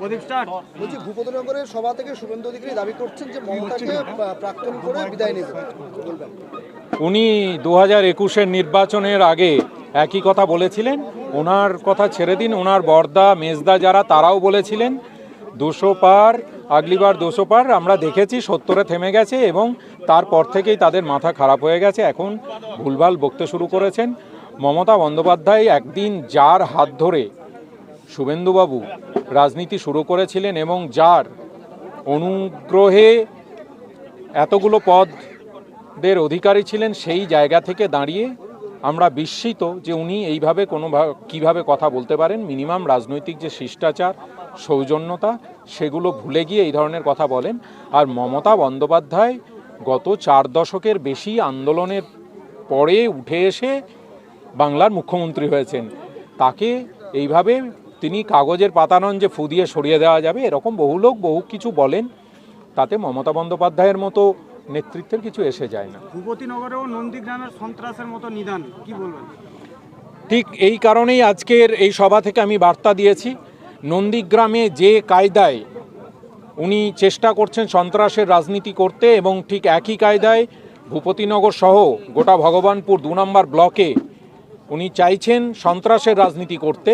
বলছি ভূপতিনগরের সভা থেকে শুভেন্দু অধিকারী দাবি করছেন যে মমতাকে প্রাক্তন করে বিদায় নেবে। উনি দু হাজার একুশের নির্বাচনের আগে একই কথা বলেছিলেন। ওনার কথা ছেড়ে দিন ওনার বর্দা মেজদা যারা তারাও বলেছিলেন। দুশো পার আগলিবার দুশো পার আমরা দেখেছি সত্তরে থেমে গেছে এবং তারপর থেকেই তাদের মাথা খারাপ হয়ে গেছে। এখন ভুলভাল বকতে শুরু করেছেন। মমতা বন্দ্যোপাধ্যায় একদিন যার হাত ধরে শুভেন্দুবাবু রাজনীতি শুরু করেছিলেন এবং যার অনুগ্রহে এতগুলো পদের অধিকারী ছিলেন সেই জায়গা থেকে দাঁড়িয়ে আমরা বিস্মিত যে উনি এইভাবে কোনো কীভাবে কথা বলতে পারেন। মিনিমাম রাজনৈতিক যে শিষ্টাচার, সৌজন্যতা, সেগুলো ভুলে গিয়ে এই ধরনের কথা বলেন। আর মমতা বন্দ্যোপাধ্যায় গত চার দশকের বেশি আন্দোলনের পরে উঠে এসে বাংলার মুখ্যমন্ত্রী হয়েছেন। তাকে এইভাবে তিনি কাগজের পাতা নন যে ফু দিয়ে সরিয়ে দেওয়া যাবে এরকম বহু লোক বহু কিছু বলেন। তাতে মমতা বন্দ্যোপাধ্যায়ের মতো নেতৃত্বের কিছু এসে যায় না। ভূপতিনগরেও নন্দীগ্রামের সন্ত্রাসের মতো নিদান কি বলবেন? ঠিক এই কারণেই আজকের এই সভা থেকে আমি বার্তা দিয়েছি নন্দীগ্রামে যে কায়দায় উনি চেষ্টা করছেন সন্ত্রাসের রাজনীতি করতে এবং ঠিক একই কায়দায় ভূপতিনগর সহ গোটা ভগবানপুর দু নম্বর ব্লকে উনি চাইছেন সন্ত্রাসের রাজনীতি করতে।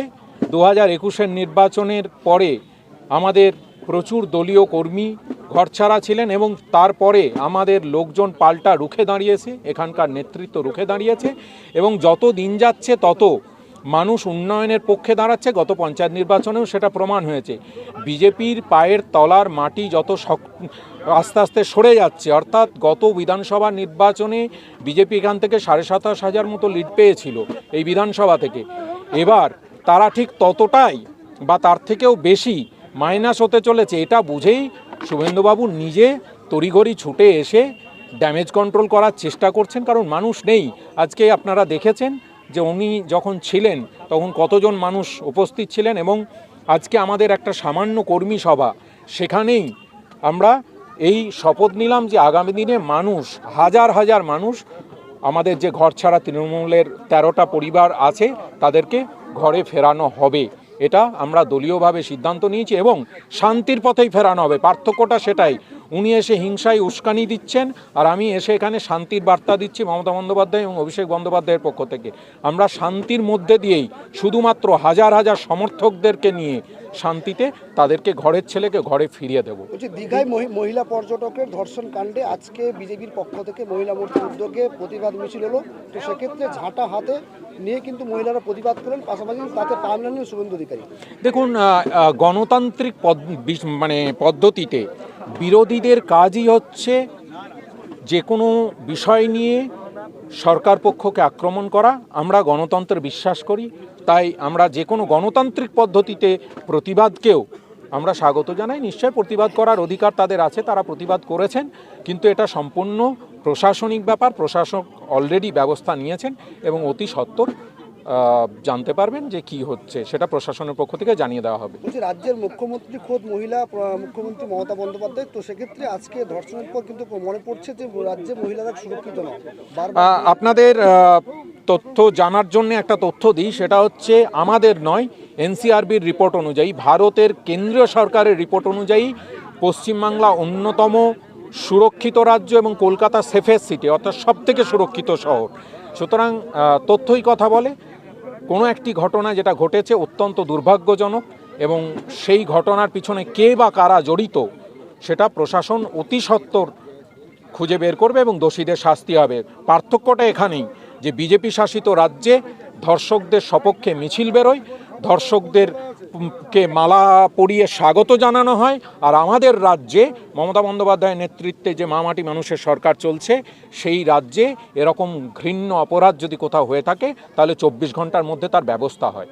দু হাজার একুশের নির্বাচনের পরে আমাদের প্রচুর দলীয় কর্মী ঘরছাড়া ছিলেন এবং তারপরে আমাদের লোকজন পাল্টা রুখে দাঁড়িয়েছে, এখানকার নেতৃত্ব রুখে দাঁড়িয়েছে এবং যত দিন যাচ্ছে তত মানুষ উন্নয়নের পক্ষে দাঁড়াচ্ছে। গত পঞ্চায়েত নির্বাচনেও সেটা প্রমাণ হয়েছে। বিজেপির পায়ের তলার মাটি যত শক আস্তে আস্তে সরে যাচ্ছে, অর্থাৎ গত বিধানসভা নির্বাচনে বিজেপি এখান থেকে সাড়ে সাতাশ হাজার মতো লিড পেয়েছিল এই বিধানসভা থেকে। এবার তারা ঠিক ততটাই বা তার থেকেও বেশি মাইনাস হতে চলেছে, এটা বুঝেই শুভেন্দুবাবু নিজে তড়িঘড়ি ছুটে এসে ড্যামেজ কন্ট্রোল করার চেষ্টা করছেন, কারণ মানুষ নেই। আজকে আপনারা দেখেছেন যে উনি যখন ছিলেন, তখন কতজন মানুষ উপস্থিত ছিলেন এবং আজকে আমাদের একটা সামান্য কর্মী সভা, সেখানেই আমরা এই শপথ নিলাম যে আগামী দিনে মানুষ, হাজার হাজার মানুষ আমাদের যে ঘর ছাড়া তৃণমূলের তেরোটা পরিবার আছে, তাদেরকে ঘরে ফেরানো হবে। এটা আমরা দলীয়ভাবে সিদ্ধান্ত নিয়েছি এবং শান্তির পথেই ফেরানো হবে। পার্থক্যটা সেটাই। উনি এসে হিংসায় উস্কানি দিচ্ছেন আর আমি এসে এখানে শান্তির বার্তা দিচ্ছি মমতা বন্দ্যোপাধ্যায় এবং অভিষেক বন্দ্যোপাধ্যায়ের পক্ষ থেকে। আমরা শান্তির মধ্যে দিয়েই শুধুমাত্র হাজার হাজার সমর্থকদেরকে নিয়ে শান্তিতে তাদেরকে ঘরের ছেলেকে ঘরে ফিরিয়ে দেব। দীঘায় মহি- মহিলা পর্যটকের ধর্ষণ কাণ্ডে আজকে বিজেপির পক্ষ থেকে মহিলা মোর্চার উদ্যোগে প্রতিবাদ মিছিল হলো তো সেক্ষেত্রে ঝাঁটা হাতে নিয়ে কিন্তু মহিলারা প্রতিবাদ করেন পাশাপাশি তাতে পা মেলালেন শুভেন্দু অধিকারী। দেখুন গণতান্ত্রিক মানে পদ্ধতিতে বিরোধীদের কাজই হচ্ছে যে কোনো বিষয় নিয়ে সরকার পক্ষকে আক্রমণ করা আমরা গণতন্ত্রে বিশ্বাস করি তাই আমরা যে কোনো গণতান্ত্রিক পদ্ধতিতে প্রতিবাদকেও আমরা স্বাগত জানাই। নিশ্চয় প্রতিবাদ করার অধিকার তাদের আছে তারা প্রতিবাদ করেছেন কিন্তু এটা সম্পূর্ণ প্রশাসনিক ব্যাপার প্রশাসক অলরেডি ব্যবস্থা নিয়েছেন এবং অতি সত্বর আহ, জানতে পারবেন যে কি হচ্ছে সেটা প্রশাসনের পক্ষ থেকে জানিয়ে দেওয়া হবে। রাজ্যের মুখ্যমন্ত্রী খোদ মহিলা মুখ্যমন্ত্রী মমতা বন্দ্যোপাধ্যায় তো সেক্ষেত্রে আজকে ধর্ষণের পর কিন্তু মনে পড়ছে যে রাজ্যে মহিলারা সুরক্ষিত নয় আপনাদের তথ্য জানার জন্য একটা তথ্য দিই সেটা হচ্ছে আমাদের নয় এনসিআরবির রিপোর্ট অনুযায়ী ভারতের কেন্দ্রীয় সরকারের রিপোর্ট অনুযায়ী পশ্চিমবাংলা অন্যতম সুরক্ষিত রাজ্য এবং কলকাতা সেফেস্ট সিটি অর্থাৎ সবথেকে সুরক্ষিত শহর। সুতরাং তথ্যই কথা বলে কোনো একটি ঘটনা যেটা ঘটেছে অত্যন্ত দুর্ভাগ্যজনক এবং সেই ঘটনার পিছনে কে বা কারা জড়িত, সেটা প্রশাসন অতি সত্বর খুঁজে বের করবে এবং দোষীদের শাস্তি হবে। পার্থক্যটা এখানেই, যে বিজেপি শাসিত রাজ্যে ধর্ষকদের সপক্ষে মিছিল বেরোয়, ধর্ষকদের কে মালা পরিয়ে স্বাগত জানানো হয়। আর আমাদের রাজ্যে মমতা বন্দ্যোপাধ্যায়ের নেতৃত্বে যে মামাটি মানুষের সরকার চলছে, সেই রাজ্যে এরকম ঘৃণ্য অপরাধ যদি কোথাও হয়ে থাকে, তাহলে চব্বিশ ঘণ্টার মধ্যে তার ব্যবস্থা হয়।